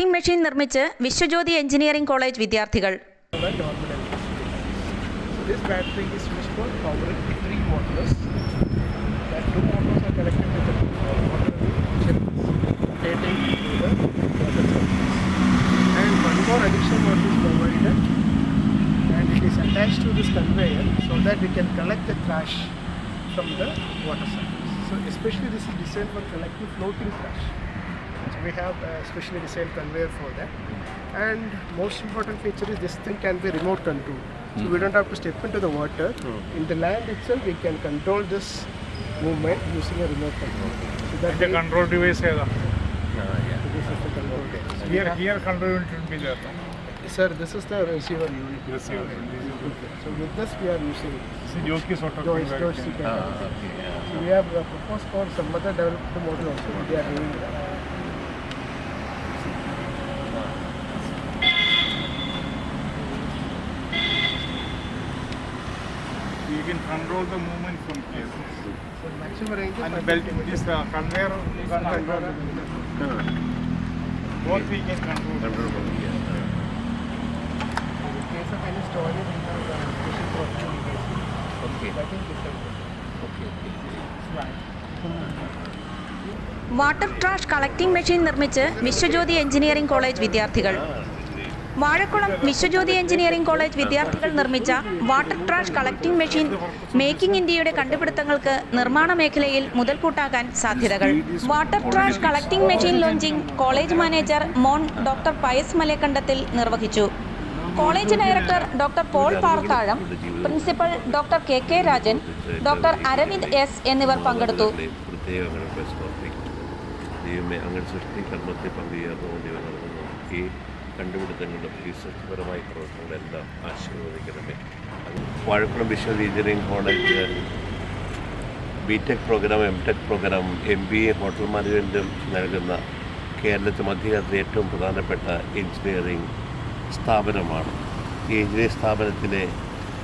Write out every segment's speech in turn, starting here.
Collecting machine നിർമ്മിച്ച് Viswajyothi engineering college വിദ്യാർത്ഥികൾ the normal electricity. So this battery is used for powering three motors. That two motors are connected with the uh, water chips rotating to the water surface. And one more additional motor is provided and it is attached to this conveyor so that we can collect the trash from the water surface. So especially this is designed for collecting floating trash. So we have uh, a specially designed conveyor for that. And most important feature is this thing can be remote control. So we don't have to step into the water. Hmm. In the land itself, we can control this movement using a remote control. So that The way- control device ഏതാ this is the control device. We Here, have- here control unit will be there. Sir, this is the receiver unit. Receiver. Okay. So with this we are using See, jockey sort of Joyce, thing, right? Joyce So we have uh, proposed for some other development model also. They are doing that. Can control the movement from here. So maximum range And the belt, this uh, conveyor, you can control it. Both we can control. In case of any storage, we have uh, special protection devices. Okay. That is different. Water trash collecting machine നിർമ്മിച്ച് Viswajyothi engineering college വിദ്യാർത്ഥികൾ Vazhakulam Viswajyothi engineering college വിദ്യാർത്ഥികൾ നിർമ്മിച്ച water trash collecting machine making ഇന്ത്യയുടെ കണ്ടുപിടുത്തങ്ങൾക്ക് നിർമ്മാണ മേഖലയിൽ മുതൽക്കൂട്ടാകാൻ സാധ്യതകൾ. Water trash collecting machine launching college manager Mon doctor Pius Malekandathil നിർവഹിച്ചു. College director doctor Paul Parathazham principal doctor K K Rajan doctor Aravind S എന്നിവർ പങ്കെടുത്തു. ദൈവമേ അങ്ങനെ കണ്ടുപിടുത്തങ്ങളും ഈ സൃഷ്ടിപരമായ പ്രവർത്തനങ്ങളെല്ലാം ആശീർവദിക്കണമേ. അത് Vazhakulam Viswa engineering college B tech program M tech program M B A hotel മാനേജ്മെന്റും നൽകുന്ന കേരളത്തിൽ മധ്യകാലത്തെ ഏറ്റവും പ്രധാനപ്പെട്ട എഞ്ചിനീയറിംഗ് സ്ഥാപനമാണ്. ഈ എഞ്ചിനീയറിംഗ് സ്ഥാപനത്തിലെ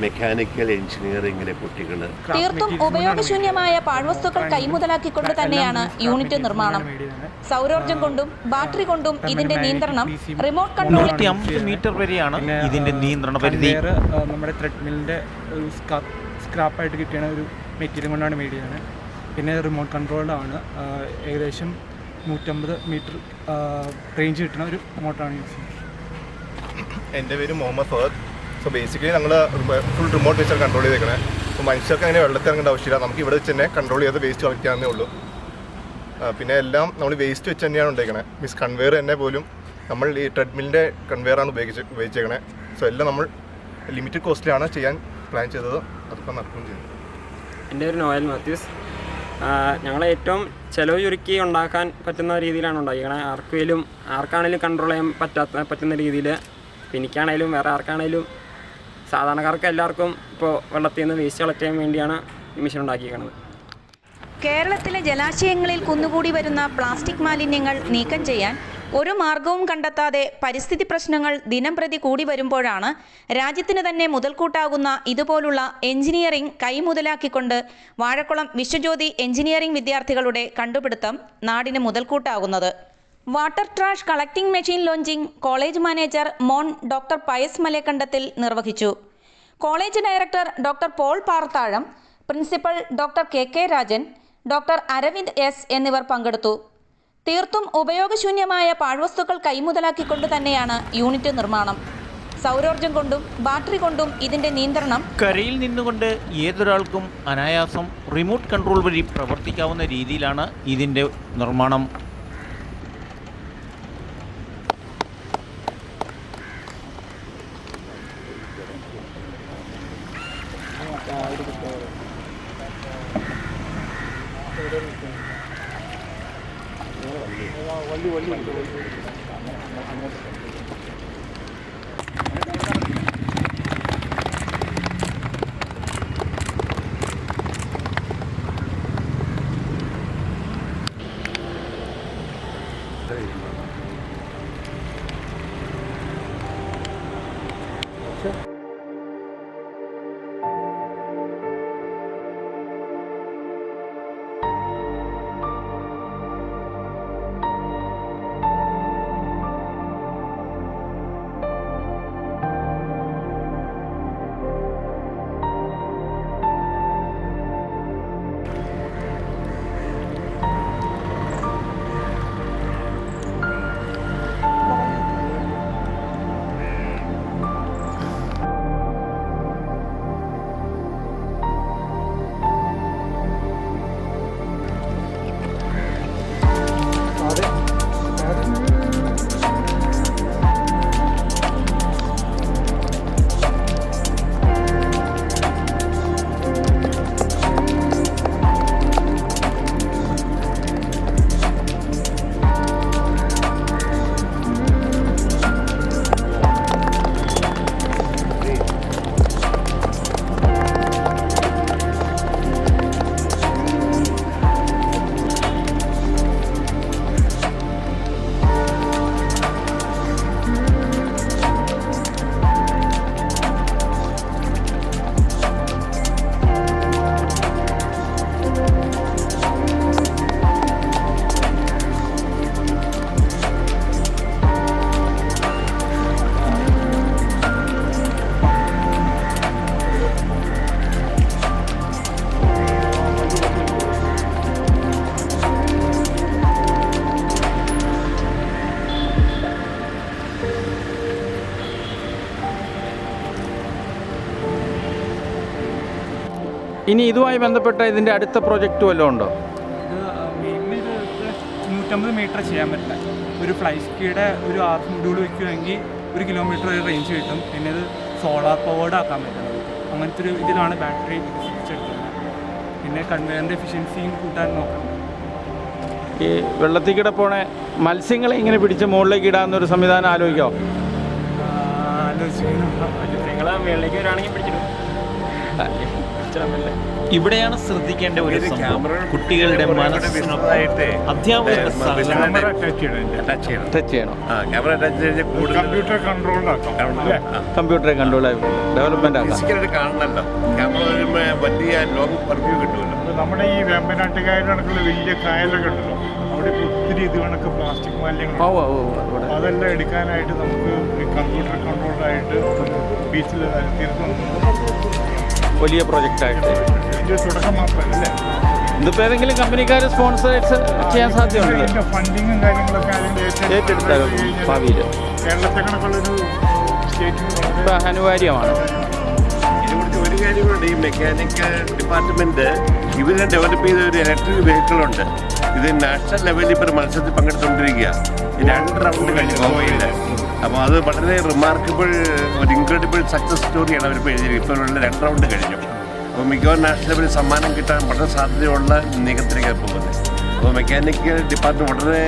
മെക്കാനിക്കൽ എഞ്ചിനീയറിംഗിലെ കുട്ടികൾ തീർത്തും ഉപയോഗശൂന്യമായ പാഴ്വസ്തുക്കൾ കൈമുതലാക്കിക്കൊണ്ട് തന്നെയാണ് യൂണിറ്റ് നിർമ്മാണം. സൗരോർജം കൊണ്ടും ബാറ്ററി കൊണ്ടും ഇതിന്റെ നിയന്ത്രണം റിമോട്ട് കൺട്രോൾ മീറ്റർ വരെയാണ് ഇതിന്റെ നിയന്ത്രണ പരിധി. നമ്മുടെ ത്രെഡ്മിലിന്റെ ഒരു സ്ക്രാപ്പായിട്ട് കിട്ടിയ ഒരു മെറ്റീരിയൽ കൊണ്ടാണ് മെയ്ഡ് പിന്നെ റിമോട്ട് കൺട്രോൾഡ് ആണ്. ഏകദേശം നൂറ്റമ്പത് മീറ്റർ റേഞ്ച് കിട്ടുന്ന ഒരു മോട്ടറാണ് യൂസ് ചെയ്യുന്നത്. എന്റെ പേര് മുഹമ്മദ് ഫഹദ്. സോ ബേസിക്കലി ഞങ്ങൾ ഫുൾ റിമോട്ട് വെച്ചാണ് കൺട്രോൾ ചെയ്തേക്കണേ. അപ്പോൾ മനുഷ്യർക്ക് അങ്ങനെ വെള്ളത്തിൽ ഇറങ്ങേണ്ട ആവശ്യമില്ല. നമുക്ക് ഇവിടെ വെച്ച് തന്നെ കൺട്രോൾ ചെയ്ത് വേസ്റ്റ് കളക്ട് ചെയ്യാവുന്നേ ഉള്ളൂ പിന്നെ എല്ലാം നമ്മൾ വേസ്റ്റ് വെച്ച് തന്നെയാണ് ഉണ്ടാക്കണേ. മീൻസ് കൺവെയർ തന്നെ പോലും നമ്മൾ ഈ ട്രെഡ്മില്ലിന്റെ കൺവെയറാണ് ഉപയോഗിച്ച് ഉപയോഗിച്ചേക്കണേ. സോ എല്ലാം നമ്മൾ ലിമിറ്റഡ് കോസ്റ്റിലാണ് ചെയ്യാൻ പ്ലാൻ ചെയ്തത്. അതൊക്കെ നടക്കുകയും ചെയ്തു. എന്റെ ഒരു നോയൽ മാത്യൂസ്. ഞങ്ങൾ ഏറ്റവും ചിലവ് ചുരുക്കി ഉണ്ടാക്കാൻ പറ്റുന്ന രീതിയിലാണ് ഉണ്ടാക്കിയത് ആർക്കെങ്കിലും ആർക്കാണേലും കൺട്രോൾ ചെയ്യാൻ പറ്റാത്ത പറ്റുന്ന രീതിയിൽ എനിക്കാണേലും വേറെ ആർക്കാണേലും സാധാരണക്കാർക്ക് എല്ലാവർക്കും ഇപ്പോൾ വെള്ളത്തിൽ നിന്ന് വേസ്റ്റ് കളക്ട് ചെയ്യാൻ വേണ്ടിയാണ് ഈ മെഷീൻ ഉണ്ടാക്കിയിരിക്കുന്നത്. കേരളത്തിലെ ജലാശയങ്ങളിൽ കുന്നുകൂടി വരുന്ന പ്ലാസ്റ്റിക് മാലിന്യങ്ങൾ നീക്കം ചെയ്യാൻ ഒരു മാർഗവും കണ്ടെത്താതെ പരിസ്ഥിതി പ്രശ്നങ്ങൾ ദിനം പ്രതി കൂടി വരുമ്പോഴാണ് രാജ്യത്തിന് തന്നെ മുതൽക്കൂട്ടാകുന്ന ഇതുപോലുള്ള എഞ്ചിനീയറിംഗ് കൈമുതലാക്കിക്കൊണ്ട് വാഴക്കുളം വിശ്വജ്യോതി എഞ്ചിനീയറിംഗ് വിദ്യാർത്ഥികളുടെ കണ്ടുപിടുത്തം നാടിന് മുതൽക്കൂട്ടാകുന്നത്. Water trash collecting machine launching college manager Mon doctor Pius Malekandathil നിർവഹിച്ചു. College director doctor Paul Parathazham principal doctor K K Rajan doctor Aravind S എന്നിവർ പങ്കെടുത്തു. തീർത്തും ഉപയോഗശൂന്യമായ പാഴ്വസ്തുക്കൾ കൈമുതലാക്കിക്കൊണ്ട് തന്നെയാണ് യൂണിറ്റ് നിർമ്മാണം. സൗരോർജം കൊണ്ടും ബാറ്ററി കൊണ്ടും ഇതിന്റെ നിയന്ത്രണം കരയിൽ നിന്നുകൊണ്ട് ഏതൊരാൾക്കും അനായാസം റിമോട്ട് കൺട്രോൾ വഴി പ്രവർത്തിക്കാവുന്ന രീതിയിലാണ് ഇതിന്റെ നിർമ്മാണം. വള്ളി വള്ളി ഉണ്ട് Thank you. ഇനി ഇതുമായി ബന്ധപ്പെട്ട ഇതിന്റെ അടുത്ത പ്രോജക്റ്റ് വല്ലതും ഉണ്ടോ? നൂറ്റമ്പത് മീറ്റർ ചെയ്യാൻ പറ്റില്ല. ഒരു ഫ്ലൈ സ്കീയുടെ ഒരു ആർ മൊഡ്യൂൾ വെക്കുകയാണെങ്കിൽ ഒരു കിലോമീറ്റർ വരെ റേഞ്ച് കിട്ടും. പിന്നെ ഇത് സോളാർ പവേർഡ് ആക്കാൻ പറ്റും അങ്ങനത്തെ ഒരു ഇതിലാണ് ബാറ്ററി വികസിപ്പിച്ചെടുക്കുന്നത് പിന്നെ കൺവെയറിന്റെ എഫിഷ്യൻസിയും കൂട്ടാൻ നോക്കണം ഈ വെള്ളത്തിൽ കിടപ്പോണ മത്സ്യങ്ങളെ ഇങ്ങനെ പിടിച്ച് മുകളിലേക്ക് ഇടാവുന്നൊരു സംവിധാനം ആലോചിക്കാം? ആലോചിക്കുന്നു മത്സ്യങ്ങളെ മുകളിലേക്ക് വരാണെങ്കിൽ പിടിച്ചിടും. ഇവിടെയാണ് ശ്രദ്ധിക്കേണ്ട ഒരു ക്യാമറ കുട്ടികളുടെ മനസ്സ് കമ്പ്യൂട്ടറെ കൺട്രോൾ ഡെവലപ്മെന്റ് ക്യാമറ വലിയ ലോങ് പെർവ്യൂ കിട്ടുമല്ലോ. നമ്മുടെ ഈ വേമ്പനാട്ടുകായൽ വലിയ കായലൊക്കെ ഉണ്ടല്ലോ. അവിടെ ഒത്തിരി ഇത് കണക്ക് പ്ലാസ്റ്റിക് മാലിന്യങ്ങൾ അതെല്ലാം എടുക്കാനായിട്ട് നമുക്ക് കമ്പ്യൂട്ടർ കൺട്രോൾഡായിട്ട് ബീച്ചിൽ തീർത്തുന്നുണ്ട് വലിയ പ്രൊജക്റ്റായിട്ട്. ഇതിപ്പോൾ ഏതെങ്കിലും കമ്പനിക്കാർ സ്പോൺസേഴ്സ് ചെയ്യാൻ സാധ്യതയുണ്ട്? ഏറ്റെടുത്താലും ഭാവിയിൽ അനിവാര്യമാണ്. ഒരു കാര്യമുണ്ട് ഈ മെക്കാനിക്കൽ ഡിപ്പാർട്ട്മെന്റ് ഇവരെ ഡെവലപ്പ് ചെയ്ത ഒരു ഇലക്ട്രിക് വെഹിക്കിൾ ഉണ്ട്. ഇത് നാഷണൽ ലെവലിൽ ഇപ്പോൾ മത്സരത്തിൽ പങ്കെടുത്തുകൊണ്ടിരിക്കുക രണ്ട് റൗണ്ട് കഴിഞ്ഞു ഗോവയിൽ അപ്പോൾ അത് വളരെ റിമാർക്കബിൾ ഒരു ഇൻക്രെഡിബിൾ സക്സസ് സ്റ്റോറിയാണ് അവരിപ്പോൾ എഴുതിയത്. ഇപ്പോൾ ഉള്ള രണ്ട് റൗണ്ട് കഴിഞ്ഞു. അപ്പോൾ മിക്കവാറും നാഷണൽ ലെവലിൽ സമ്മാനം കിട്ടാൻ വളരെ സാധ്യതയുള്ള നീക്കത്തിലേക്ക് പോകുന്നത്. അപ്പോൾ മെക്കാനിക്കൽ ഡിപ്പാർട്ട്മെന്റ് വളരെ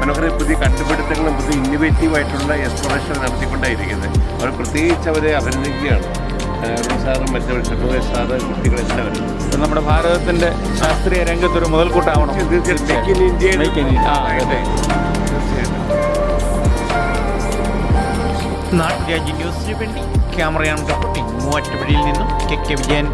മനോഹര പുതിയ കണ്ടുപിടുത്തങ്ങളും പുതിയ ഇന്നോവേറ്റീവ് ആയിട്ടുള്ള എക്സ്പ്ലോറേഷൻ നടത്തിക്കൊണ്ടായിരിക്കുന്നത്. അവർ പ്രത്യേകിച്ച് അവരെ അഭിനന്ദിക്കുകയാണ്. അരുൺ സാറും മറ്റു ചെറുപ്പ സാറ് കുട്ടികളെല്ലാവരും ഇത് നമ്മുടെ ഭാരതത്തിന്റെ ശാസ്ത്രീയ രംഗത്തൊരു മുതൽക്കൂട്ടാവണം. തീർച്ചയായിട്ടും നാട്ടുരാജ്യ ന്യൂസിന് വേണ്ടി ക്യാമറയാണ് മൂവാറ്റുപുഴയിൽ നിന്നും കെ കെ വിജയൻ.